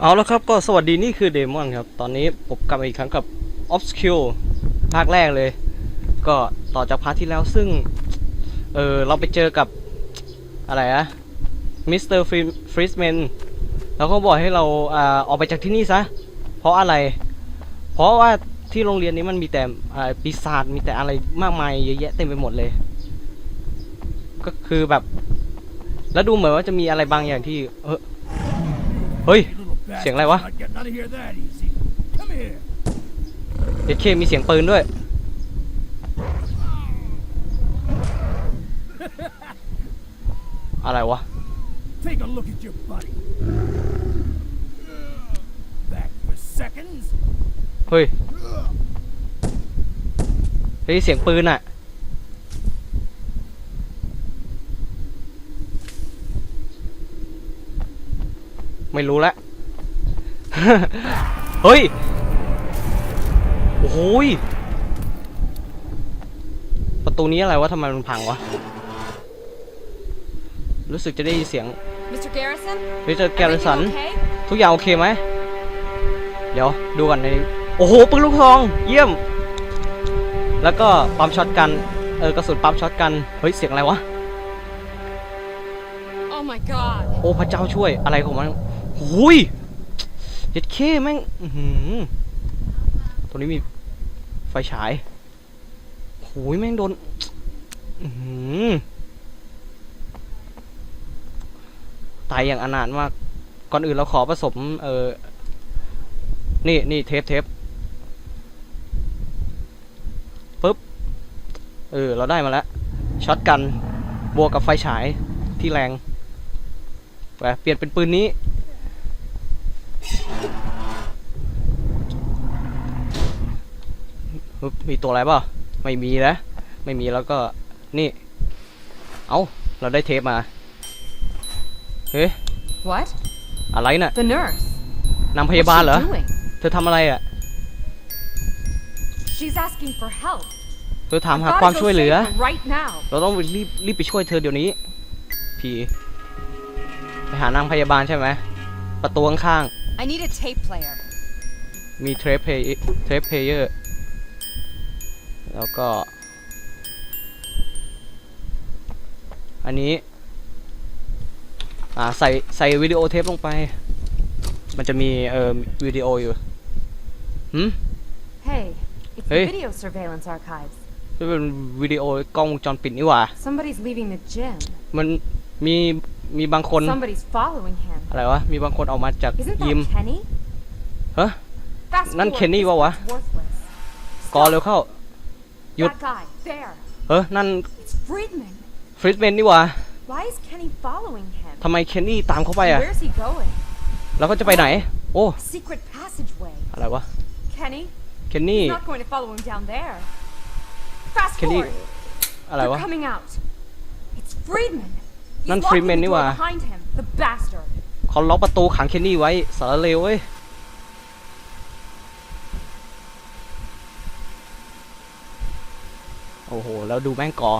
เอาแล้วครับก็สวัสดีนี่คือเดมอนครับ ตอนนี้ผมกลับมาอีกครั้งกับ Obscure ภาคแรกเลย ก็ต่อจากพาร์ทที่แล้วซึ่ง เออเราไปเจอกับอะไรอะมิสเตอร์ฟรีสแมนแล้วก็บอกให้เราอ่าออกไปจากที่นี่ซะ เพราะอะไร เพราะว่าที่โรงเรียนนี้มันมีแต่อ่าปีศาจมีแต่อะไรมากมายเยอะแยะเต็มไปหมดเลย ก็คือแบบ แล้วดูเหมือนว่าจะมีอะไรบางอย่างที่เฮ้ย เสียงอะไรวะ Not getting out of here that easy. Come here. เด็ดเคมีเสียงปืนด้วย อะไรวะ Take a look at your buddy. Back for seconds. เฮ้ยเฮ้ยเสียงปืนอะไม่รู้ละ เฮ้ย โอ้โหยประตูนี้อะไรวะทำไมมันพังวะ รู้สึกจะได้ยินเสียง Mr. Garrison? เฮ้ยเจอแกลสัน Everything okay? ทุกอย่างโอเคไหม เดี๋ยวดูก่อนใน โอ้โหปืนลูกซอง เยี่ยม แล้วก็ปั๊มช็อตกัน เออกระสุนปั๊มช็อตกัน เฮ้ย เสียงอะไรวะ Oh my god. โอ้พระเจ้าช่วยอะไรของมันหุย เจ็ดเคแม่งตรงนี้มีไฟฉายหุยแม่งโดนตายอย่างอนาถมาก ก่อนอื่นเราขอผสม เออ นี่นี่เทปเทปปึ๊บ เออ เราได้มาแล้ว ช็อตกัน บวกกับไฟฉายที่แรง ไป เปลี่ยนเป็นปืนนี้ ฮึบ มีตัวอะไรเปล่าไม่มีนะ ไม่มีแล้วก็นี่ เอาเราได้เทปมา เฮ้ย What? อะไรน่ะ The nurse. นางพยาบาลเหรอ What's she doing? เธอทำอะไรอะ She's asking for help. เธอถาม I've หา gotta ความ go ช่วยเหลือ save her right now. เราต้องรีบรีบไปช่วยเธอเดี๋ยวนี้ พีไปหานางพยาบาลใช่ไหม ประตูข้าง I need a tape player. ๆมีเทปเพย์เทปเพเยอร์ แล้วก็ อันนี้อ่าใส่ใส่วิดีโอเทปลงไป มันจะมีเอ่อวิดีโออยู่หืม Hey, it's Hey. the video surveillance archives. นี่เป็นวิดีโอกล้องวงจรปิดนี่หว่า Somebody's leaving the gym. มันมีมีบางคน Somebody's following him. อะไรวะ มีบางคนออกมาจาก Isn't ยิม that Kenny? ฮะ Fast นั่น forward, Kenny this ปะวะ one's worthless. กอเร็วเข้า หยุด That guy, there. เฮ้ยนั่น It's Friedman. ฟริสเมนนี่หว่า Why is Kenny following him? ทำไมเคนนี่ตามเขาไปอะ Where's he going? แล้วก็จะไปไหน โอ้ A secret passageway. อะไรวะ Kenny? เคนนี่ He's not going to follow him down there. Fast Kenny forward. อะไร They're วะ coming out. It's Friedman. He's นั่น locking Friedman the นี่ door หว่า behind him. The bastard. เขาล็อกประตูขังเคนนี่ไว้สารเลวเว้ย โอ้โห แล้วดูแม่งกอ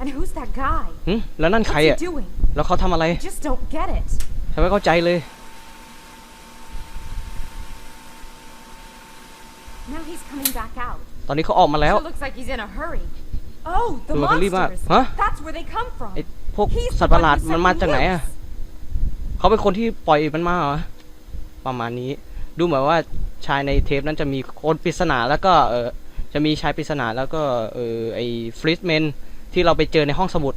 And who's that guy? หึแล้วนั่น What's ใคร he อะ doing? แล้วเขาทำอะไร I just don't get it. ทำไมเข้าใจเลย Now he's coming back out. ตอนนี้เขาออกมาแล้ว Sure looks like he's in a hurry. Oh, the ดูมันเขารีบมาก monsters. ฮะ That's where they come from. ไอ้พวก He's สัต the ว์ประห one ลาด who มัน set มา them จากไหนอะ loose. เขาเป็นคนที่ปล่อยมันมาเหรอ ประมาณนี้ ดูเหมือนว่าชายในเทปนั้นจะมีคนปริศนาแล้วก็เออ จะมีชายปริศนาแล้วก็เออไอฟริสเมนที่เราไปเจอในห้องสมุด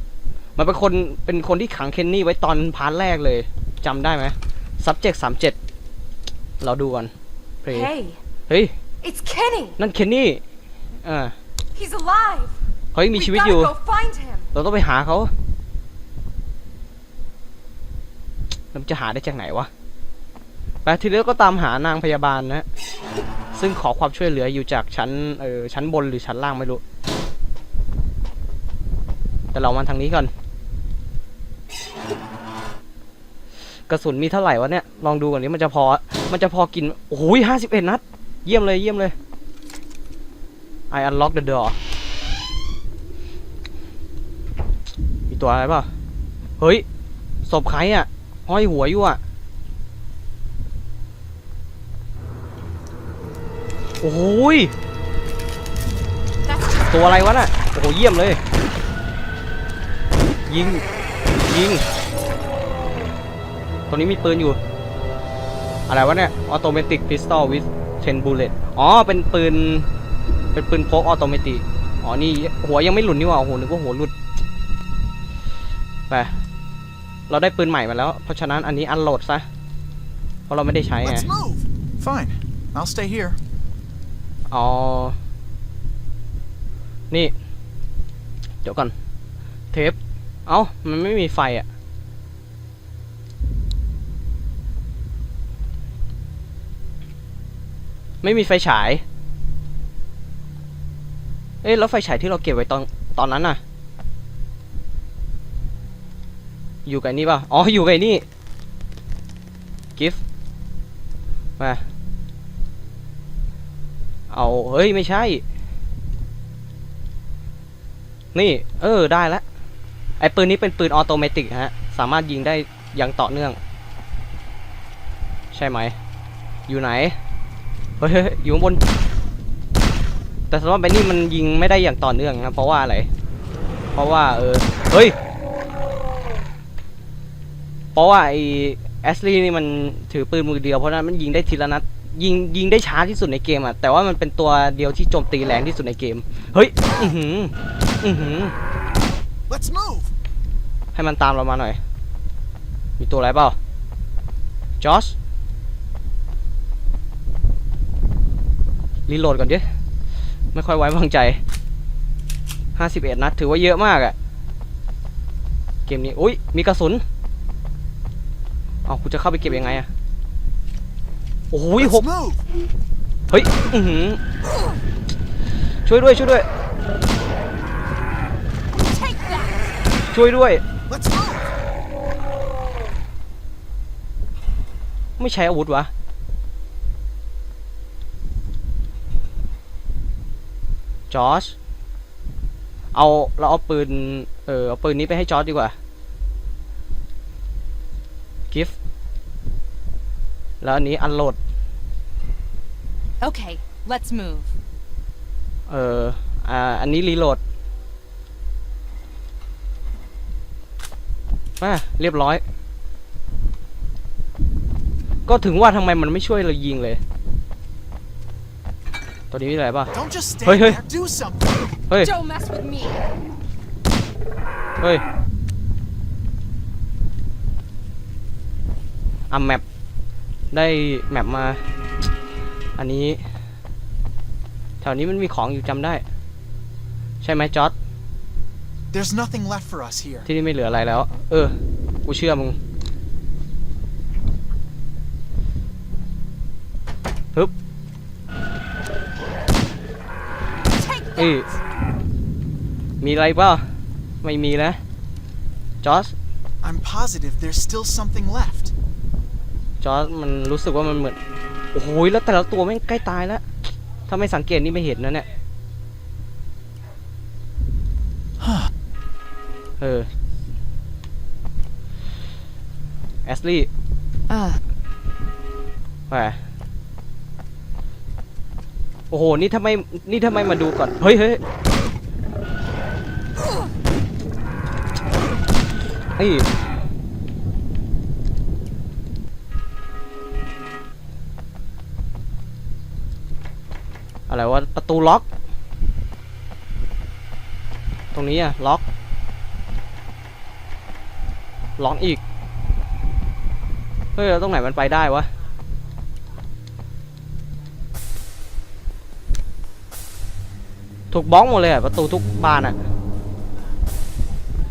มันเป็นคนเป็นคนที่ขังเคนนี่ไว้ตอนพาร์ทแรกเลยจำได้ไหม subject สามเจ็ดเราดูกันเพลง Hey, เฮ้ย it's Kenny. นั่นเคนนี่อ่า He's alive. เขายังมี We ชีวิต gotta อยู่ go find him. เราต้องไปหาเขาแล้วมันจะหาได้จากไหนวะ ไปทีนี้ก็ตามหานางพยาบาลนะ ซึ่งขอความช่วยเหลืออยู่จากชั้นเออชั้นบนหรือชั้นล่างไม่รู้ แต่เรามาทางนี้ก่อน กระสุนมีเท่าไหร่วะเนี่ย ลองดูก่อนนี้มันจะพอ มันจะพอกิน โอ้ยห้าสิบเอ็ดนัด เยี่ยมเลยเยี่ยมเลย I unlock the door มีตัวอะไรเปล่า เฮ้ย ศพใครอะ ห้อยหัวอยู่อะ โอ้โหยตัวอะไรวะน่ะ โอ้โห เยี่ยมเลย ยิง ยิง ตัวนี้มีปืนอยู่ อะไรวะเนี่ย ออโตเมติกพิสตอลวิ10 bullet อ๋อ เป็นปืน เป็นปืนพกออโตเมติกอ๋อ นี่ หัวยังไม่หลุดนี่หว่า โอ้โห นึกว่าหัวหลุด ไป เราได้ปืนใหม่มาแล้ว เพราะฉะนั้นอันนี้อันโหลดซะ เพราะเราไม่ได้ใช้ไง Fine. I'll stay here. อ๋อนี่ เดี๋ยวก่อน เทป เอ้า มันไม่มีไฟอะ ไม่มีไฟฉาย เอ๊ะ แล้วไฟฉายที่เราเก็บไว้ตอนตอนนั้นน่ะ อยู่กับนี่ป่ะ อ๋อ อยู่กับนี่ กิฟต์มา เอาเฮ้ยไม่ใช่ นี่ เออได้แล้วไอ้ปืนนี้เป็นปืนออโตเมติกฮะ สามารถยิงได้อย่างต่อเนื่อง ใช่ไหม อยู่ไหน เฮ้ยอยู่บน แต่สำหรับไอ้นี่มันยิงไม่ได้อย่างต่อเนื่องนะ เพราะว่าอะไร เพราะว่าเออ เฮ้ย เพราะว่าไอ้แอสลีนี่มันถือปืนมือเดียว เพราะนั้นมันยิงได้ทีละนัด ยิงยิงได้ช้าที่สุดในเกมอะแต่ว่ามันเป็นตัวเดียวที่โจมตีแรงที่สุดในเกม เฮ้ย อือหือ อือหือ Let's move. ให้มันตามเรามาหน่อย มีตัวอะไรเปล่าจอสรีโหลดก่อนดิไม่ค่อยไว้วางใจ 51 นัดถือว่าเยอะมากอะเกมนี้ อุ้ยมีกระสุน เอากูจะเข้าไปเก็บยังไงอะ โอ้โห Let's หก move. เฮ้ยอือหือช่วยด้วยช่วยด้วย take that. ช่วยด้วย Let's move. ไม่ใช้อาวุธวะจอร์จเอาเราเอาปืน เออเอาปืนนี้ไปให้จอร์จดีกว่ากิฟต์ แล้วอันนี้อันโหลด Okay, let's move. เอออ่าอันนี้รีโหลดมาเรียบร้อย ก็ถึงว่าทำไมมันไม่ช่วยเรายิงเลย ตัวนี้มีอะไรป่ะ Don't just stand Hey, hey. there. Do something. เฮ้ย Don't mess with me. เฮ้ยอะแมป ได้แมปมา อันนี้ แถวนี้มันมีของอยู่จำได้ ใช่ไหมจอร์ด There's nothing left for us here. ที่นี่ไม่เหลืออะไรแล้ว เออ กูเชื่อมึงฮึบ Take เอ้ย that. มีอะไรเปล่าไม่มีนะจอร์จ I'm positive there's still something left. จอร์จมันรู้สึกว่ามันเหมือนโอ้โหแล้วแต่ละตัวแม่งใกล้ตายแล้วถ้าไม่สังเกตนี่ไม่เห็นนะเนี่ยเออแอสลี่ Uh, ไปโอ้โห นี่ทำไม นี่ทำไมมาดูก่อน เฮ้ยเฮ้ยเฮ้ อะไรวะประตูล็อก ตรงนี้อะล็อก ล็อกอีก เฮ้ยแล้วตรงไหนมันไปได้วะถูกบล็อกหมดเลยอะประตูทุกบานอะ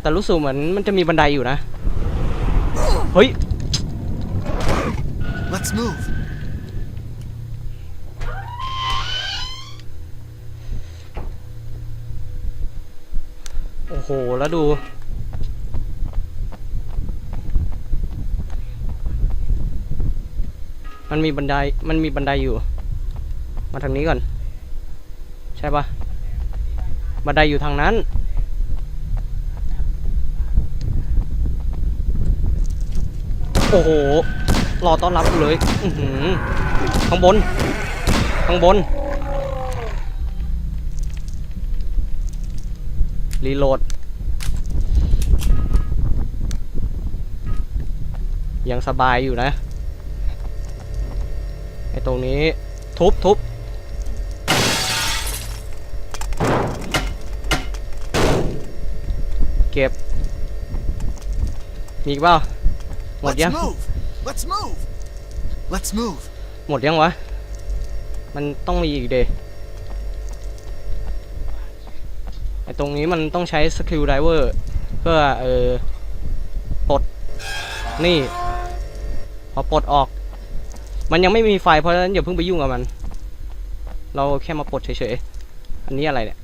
แต่รู้สึกเหมือนมันจะมีบันไดอยู่นะ เฮ้ย Let's move. โอ้โห แล้วดู มันมีบันได มันมีบันไดอยู่ มาทางนี้ก่อน ใช่ปะบันไดอยู่ทางนั้น โอ้โห รอต้อนรับกูเลย ข้างบน ข้างบน รีโหลด ยังสบายอยู่นะ ไอ้ตรงนี้ทุบทุบเก็บ มีอีกเปล่าหมด Let's ยัง move. Let's move. Let's move. หมดยังวะ มันต้องมีอีกเดไอ ตรงนี้มันต้องใช้สกิลไดเวอร์เพื่อเออปลดนี่ พอปลดออก มันยังไม่มีไฟเพราะฉะนั้นอย่าเพิ่งไปยุ่งกับมัน เราแค่มาปลดเฉยๆ อันนี้อะไรเนี่ย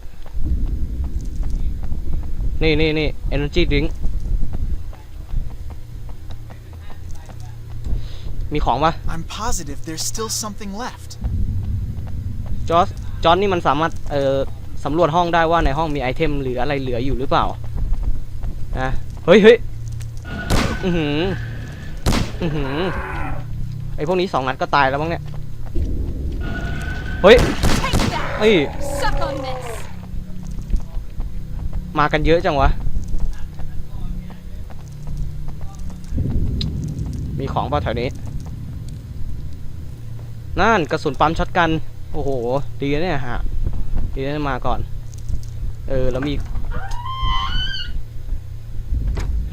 นี่นี่นี่ energy drink มีของปะ I'm positive there's still something left. จอร์จจอร์จนี่มันสามารถเอ่อ สำรวจห้องได้ว่าในห้องมีไอเทมหรืออะไรเหลืออยู่หรือเปล่านะเฮ้ยเฮ้ยอือหืออือหือไอพวกนี้สองนัดก็ตายแล้วมั้งเนี่ยเฮ้ยเฮ้ยมากันเยอะจังวะ มีของเปล่าแถวนี้ นั่นกระสุนปั๊มช็อตกัน โอ้โห ดีนะเนี่ยฮะ ดีนะมาก่อน เออ แล้วมี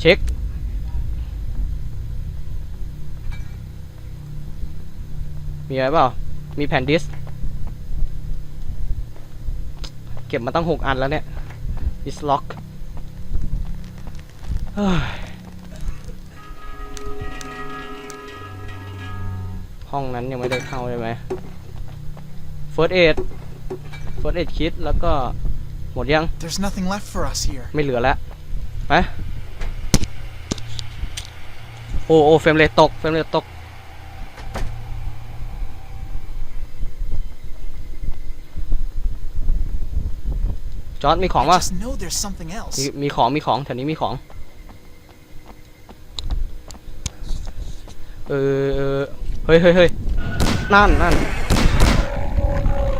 เช็ค มีอะไรเปล่า มีแผ่นดิส เก็บมาตั้งหกอันแล้วเนี่ย ดิสล็อกห้องนั้นยังไม่ได้เข้าใช่ไหม First Aid First Aid Kit แล้วก็หมดยัง There's nothing left for us here. ไม่เหลือแล้วไปโอ้โอ้เฟรมเรทตกเฟรมเรทตก จอร์ดมีของ I วะ just know there's something else. มีมีของมีของแถวนี้มีของ เออเออเฮ้ยเฮ้ยเฮ้ยนั่นนั่น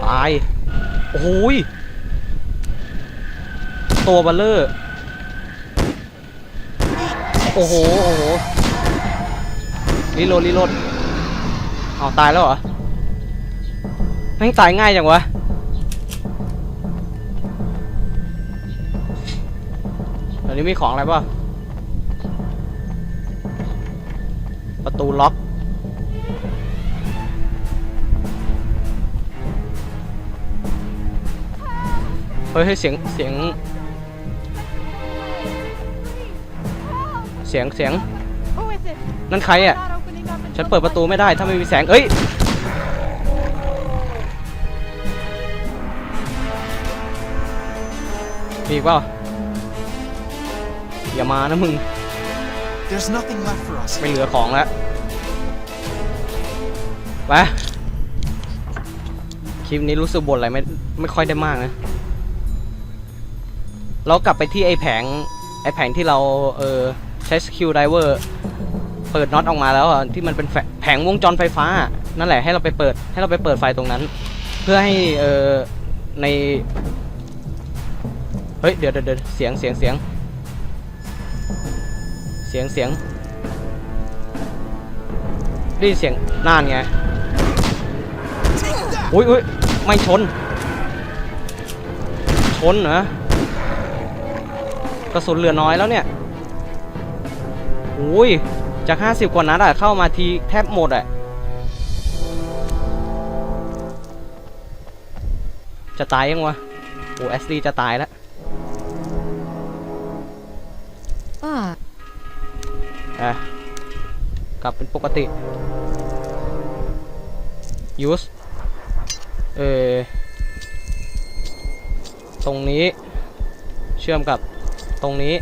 ตาย โอ้โหยตัวบัลเลอร์ โอ้โห โอ้โหรีโหลดรีโหลดเอาตายแล้วเหรอแม่งตายง่ายจังวะเดี๋ยวนี้มีของอะไรป่ะ ประตูล็อก เฮ้ยเฮ้ยเสียงเสียง เสียงเสียง Who is it? นั่นใครอะ Not opening up ฉัน until เปิดประตูไม่ได้ถ้าไม่มีแสง เอ้ย มีอีกเปล่า อย่ามานะมึง There's nothing left for us ไม่ here. เหลือของแล้ว ไป คลิปนี้รู้สึกบ่นอะไรไม่ไม่ค่อยได้มากนะ เรากลับไปที่ไอ้แผงไอ้แผงที่เราเออใช้สกิลไดเวอร์เปิดน็อตออกมาแล้วอะที่มันเป็นแผงวงจรไฟฟ้า นั่นแหละให้เราไปเปิดให้เราไปเปิดไฟตรงนั้น เพื่อให้เออในเฮ้ยเดี๋ยวเดี๋ยวเดี๋ยวเสียงเสียงเสียงเสียงเสียงได้ยินเสียงน่านไงอุ้ยอุ้ยไม่ชน ชนเหรอ กระสุนเหลือน้อยแล้วเนี่ยอุ้ยจาก 50 กว่านัดอะเข้ามาทีแทบหมดอะจะตายยังวะโอ้เอสดีจะตายแล้ว Ah. อะกลับเป็นปกติ use เออตรงนี้เชื่อมกับ ตรงนี้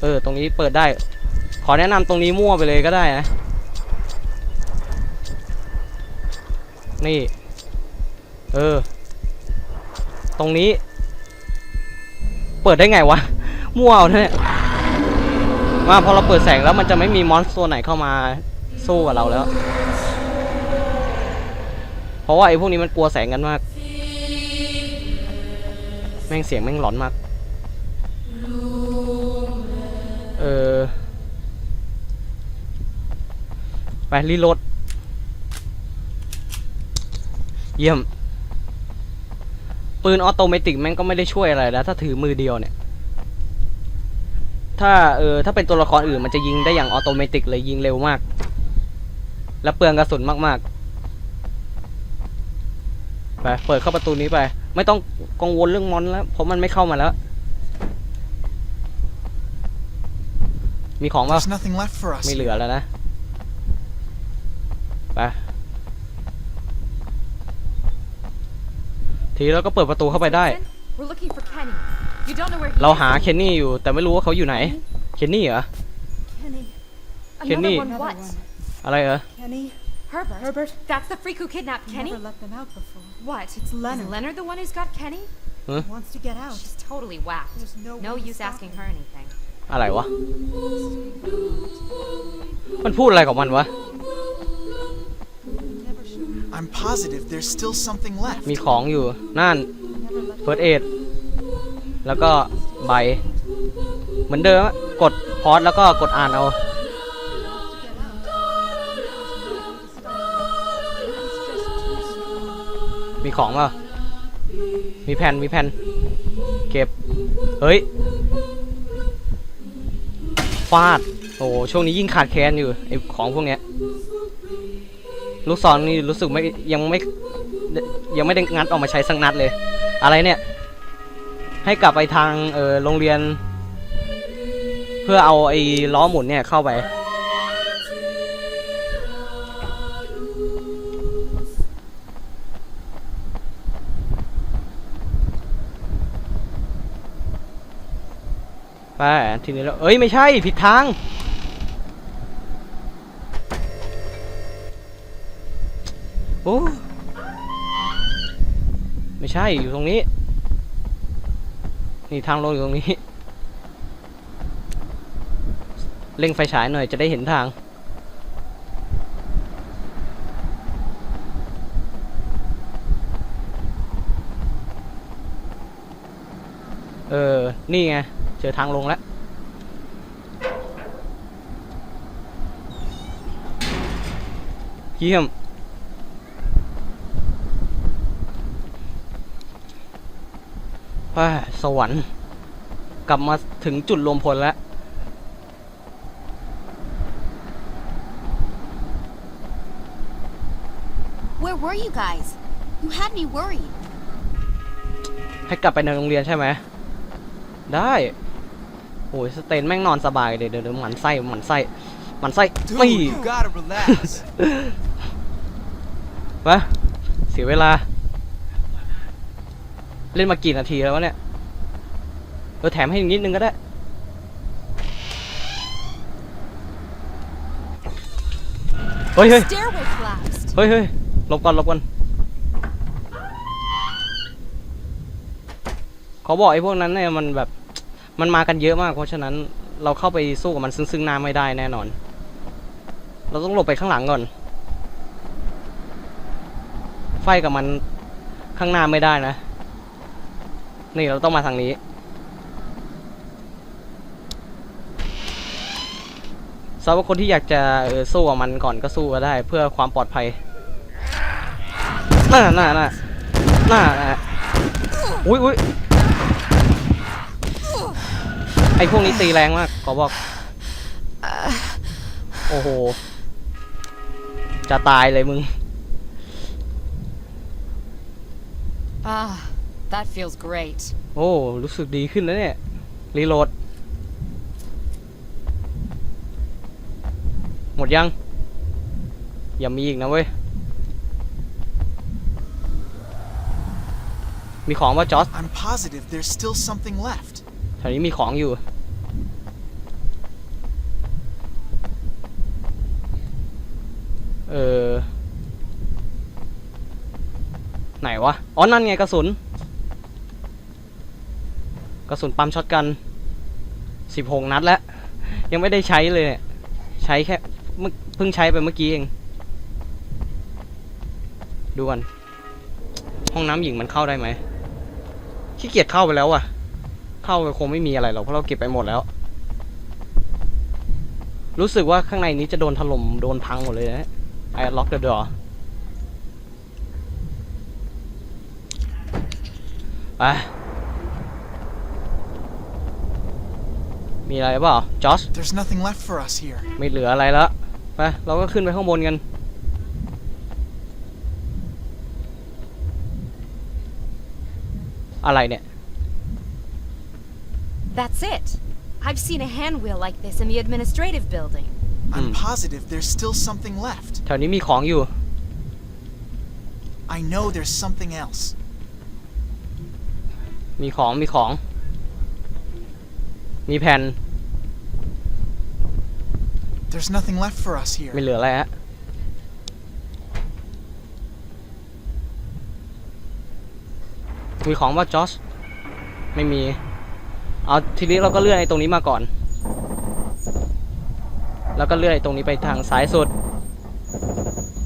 เออ ตรงนี้เปิดได้ ขอแนะนำตรงนี้มั่วไปเลยก็ได้นะ นี่ เออ ตรงนี้ เปิดได้ไงวะ มั่วเนี่ยว่าพอเราเปิดแสงแล้วมันจะไม่มีมอนสเตอร์ตัวไหนเข้ามาสู้กับเราแล้ว เพราะว่าไอ้พวกนี้มันกลัวแสงกันมาก ม่งเสียงแม่งหลอนมาก เออ ไปรีโหลด เยี่ยม ปืนออโตเมติกแม่งก็ไม่ได้ช่วยอะไรแล้ว ถ้าถือมือเดียวเนี่ย ถ้าเออถ้าเป็นตัวละครอื่นมันจะยิงได้อย่างออโตเมติกเลยยิงเร็วมาก และเปลืองกระสุนมากๆ ไป เปิดเข้าประตูนี้ไป ไม่ต้องกังวลเรื่องมอนแล้ว เพราะมันไม่เข้ามาแล้ว มีของป่ะ There's nothing left for us. ไม่เหลือแล้วนะไปทีแล้วก็เปิดประตูเข้าไปได้ We're looking for Kenny. You don't know where he เรา is. หาเคนนี่อยู่ แต่ไม่รู้ว่าเขาอยู่ไหน เคนนี่เหรอ Kenny. Kenny. Another one what? อะไรเหรอ Kenny, Herbert. Herbert. That's the freak who kidnapped Kenny? never let them out before. What? It's Is Leonard. Leonard the one who's got Kenny? Wants to get out. She's totally whacked. There's no No way to use stop asking him. her anything. อะไรวะ มันพูดอะไรของมันวะ Never should. I'm positive there's still something left. มีของอยู่ นั่น Never let เฟิร์สเอดแล้วก็ใบ เหมือนเดิมอะกดพอสแล้วก็กดอ่านเอา มีของเปล่ามีแผ่นมีแผ่นเก็บ เฮ้ยฟาด โอ้โหช่วงนี้ยิ่งขาดแคลนอยู่ไอของพวกเนี้ย ลูกศรนี่รู้สึกไม่ยังไม่ยังไม่ได้งัดออกมาใช้สักนัดเลย อะไรเนี่ย ให้กลับไปทางเออโรงเรียน เพื่อเอาไอ้ล้อหมุนเนี่ยเข้าไป ไปทีนี้แล้วเอ้ยไม่ใช่ผิดทางโอ้ไม่ใช่อยู่ตรงนี้ นี่ทางลงอยู่ตรงนี้เร่งไฟฉายหน่อยจะได้เห็นทาง เออ นี่ไง เจอทางลงแล้วเยี่ยมอ่าสวรรค์ กลับมาถึงจุดรวมพลแล้ว Where were you guys? You had me worried. ให้กลับไปในโรงเรียนใช่ไหม ได้ โอ้ยสเตนแม่งนอนสบายเลยเดี๋ยวเดี๋ยวหมันไส้หมันไส้หมันไส้ Dude, ไม่ you gotta relax. วะเสียเวลา เล่นมากี่นาทีแล้ววะเนี่ยเออแถมให้อีกนิดนึงก็ได้เฮ้ยเฮ้ย Stairway collapsed. เฮ้ยเฮ้ยหลบก่อนหลบก่อนเขาบอกไอ้พวกนั้นเนี่ยมันแบบ มันมากันเยอะมาก เพราะฉะนั้นเราเข้าไปสู้กับมันซึ่งซึ่งหน้าไม่ได้แน่นอน เราต้องหลบไปข้างหลังก่อน ไฟกับมันข้างหน้าไม่ได้นะ นี่เราต้องมาทางนี้สำหรับคนที่อยากจะเออสู้กับมันก่อนก็สู้ก็ได้ เพื่อความปลอดภัยน่าน่าน่าน่าน่าอุ้ยอุ้ยไอพวกนี้ตีแรงมากขอบอก โอ้โห จะตายเลยมึง Ah, that feels great. โอ้ รู้สึกดีขึ้นแล้วเนี่ย รีโหลด หมดยัง อย่ามีอีกนะเว้ย มีของว่าจอส I'm positive there's still something left. แถวนี้มีของอยู่ เออ ไหนวะ อ๋อ นั่นไงกระสุน กระสุนปั๊มช็อตกันสิบหกนัดแล้ว ยังไม่ได้ใช้เลยเนี่ย ใช้แค่เมื่อเพิ่งใช้ไปเมื่อกี้เอง ดูกัน ห้องน้ำหญิงมันเข้าได้ไหมขี้เกียจเข้าไปแล้วอะเข้าไปคงไม่มีอะไรหรอกเพราะเราเก็บไปหมดแล้ว รู้สึกว่าข้างในนี้จะโดนถล่มโดนพังหมดเลยนะ ไอ้ล็อกเดอะดอไปมีอะไรเปล่าจอส There's nothing left for us here. ไม่เหลืออะไรแล้ว ไป เราก็ขึ้นไปข้างบนกัน อะไรเนี่ย That's it. I've seen a handwheel like this in the administrative building. I'm Hmm. positive there's still something left. แถวนี้มีของอยู่ I know there's something else. มีของมีของ มีแผ่น There's nothing left for us here. ไม่เหลืออะไรฮะ มีของว่าจอส ไม่มี เอาทีนี้เราก็เลื่อนไอ้ตรงนี้มาก่อน แล้วก็เลื่อนตรงนี้ไปทางซ้ายสุด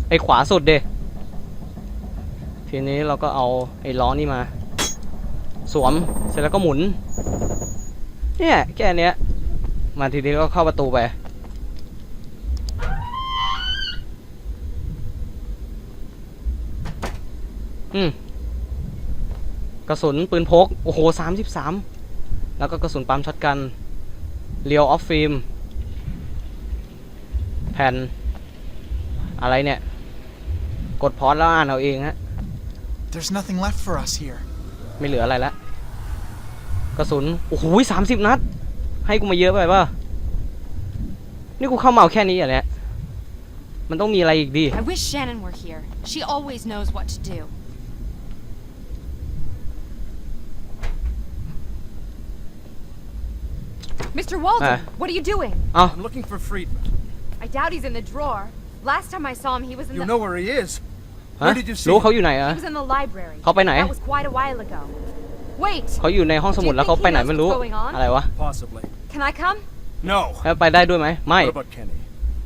ไอ้ขวาสุดเดทีนี้เราก็เอาไอ้ล้อนี่มา สวมเสร็จแล้วก็หมุน เนี่ยแค่เนี้ยมาทีนี้ก็เข้าประตูไปอืมกระสุนปืนพก โอ้โหสามสิบสามแล้วก็กระสุนปั๊มช็อตกันเรียวออฟฟิล์ม แผ่น อะไรเนี่ย กดพอสแล้วอ่านเอาเองฮะ There's nothing left for us here. ไม่เหลืออะไรแล้วกระสุน โอ้โหสามสิบนัด ให้กูมาเยอะไปป่ะ นี่กูเข้ามาเอาแค่นี้อะเนี่ย มันต้องมีอะไรอีกดิ I wish Shannon were here. She always knows what to do. Mr. Walden, Ah. what are you doing? I'm looking for Friedman. I doubt he's in the drawer. Last time I saw him, he was in You the know where he is. ฮะ Where did you see รู้ him? เขาอยู่ไหนอะ he was in the library. เขาไปไหน That was quite a while ago. Wait, เขาอยู่ในห้องสมุดแล้วเขาไปไหนไม่รู้ อะไรวะ Possibly. can I come? No. แล้วไปได้ด้วยไหม ไม่ What about Kenny?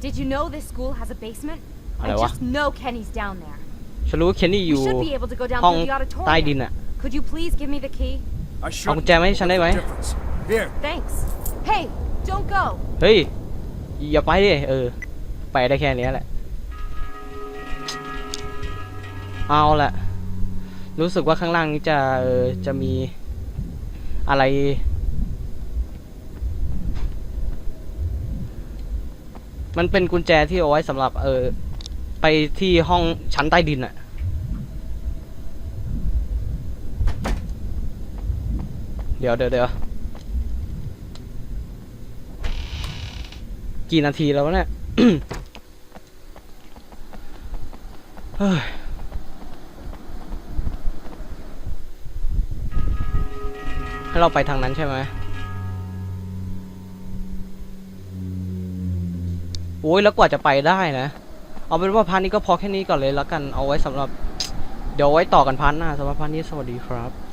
Did you know this school has a basement? Iอะไรวะ just know Kenny's down there. ฉันรู้ว่าเคนนี่อ We ยู่ should be able to go down ห้อง through the ใต้ดิน auditorium. อะ Could you please give me the key? I should. เอากุญแจมาให้ฉันได้ไหม difference. Here. Thanks. Hey, don't go. เฮ้ย อย่าไปดิเออ ไปได้แค่นี้แหละ เอาละรู้สึกว่าข้างล่างจะเออจะมีอะไร มันเป็นกุญแจที่เอาไว้สำหรับเออไปที่ห้องชั้นใต้ดินอะเดี๋ยวเดี๋ยวเดี๋ยว กี่นาทีแล้วเนี่ยเฮ้ยให้เราไปทางนั้นใช่ไหมโอ้ยแล้วกว่าจะไปได้นะ เอาเป็นว่าพาร์ทนี้ก็พอแค่นี้ก่อนเลยแล้วกันเอาไว้สำหรับ เดี๋ยวไว้ต่อกันพาร์ทหน้าสำหรับพาร์ทนี้สวัสดีครับ